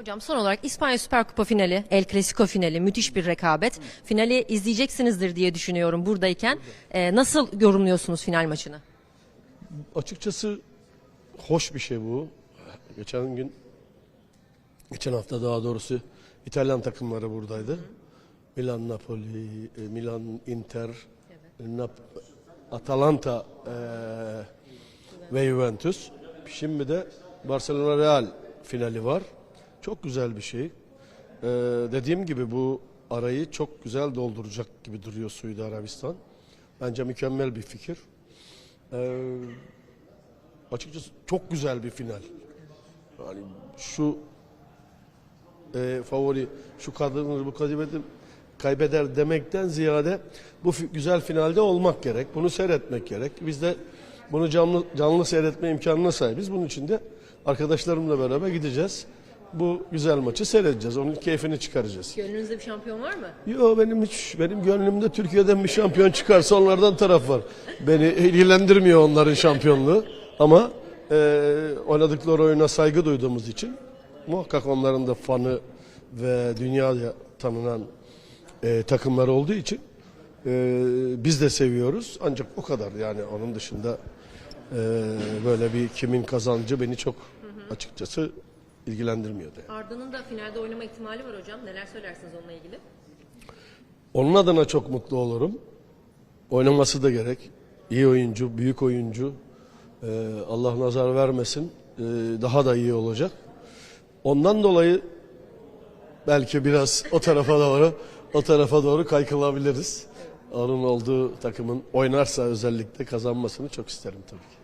Hocam son olarak İspanya Süper Kupa finali, El Clasico finali müthiş bir rekabet. Finali izleyeceksinizdir diye düşünüyorum buradayken. Ee, nasıl yorumluyorsunuz final maçını? Açıkçası hoş bir şey bu. Geçen gün, geçen hafta daha doğrusu İtalyan takımları buradaydı. Milan, Napoli, e, Milan, Inter, Nap- Atalanta e, ve Juventus. Şimdi de Barcelona Real finali var. Çok güzel bir şey. E, dediğim gibi bu arayı çok güzel dolduracak gibi duruyor Suudi Arabistan. Bence mükemmel bir fikir. E, açıkçası çok güzel bir final. Yani şu e, favori şu kadını bu kaybeder, kaybeder demekten ziyade bu güzel finalde olmak gerek. Bunu seyretmek gerek. Biz de bunu canlı canlı seyretme imkanına sahibiz. Bunun için de arkadaşlarımla beraber gideceğiz. Bu güzel maçı seyredeceğiz. Onun keyfini çıkaracağız. Gönlünüzde bir şampiyon var mı? Yo benim hiç benim gönlümde Türkiye'den bir şampiyon çıkarsa onlardan taraf var. Beni ilgilendirmiyor onların şampiyonluğu. Ama e, oynadıkları oyuna saygı duyduğumuz için muhakkak onların da fanı ve dünyada tanınan e, takımlar olduğu için e, biz de seviyoruz. Ancak o kadar yani onun dışında e, böyle bir kimin kazancı beni çok açıkçası ilgilendirmiyor da. Arda'nın da finalde oynama ihtimali var hocam. Neler söylersiniz onunla ilgili? Onun adına çok mutlu olurum. Oynaması da gerek. İyi oyuncu, büyük oyuncu. Ee, Allah nazar vermesin. Ee, daha da iyi olacak. Ondan dolayı belki biraz o tarafa doğru o tarafa doğru kaykılabiliriz. Onun olduğu takımın oynarsa özellikle kazanmasını çok isterim tabii ki.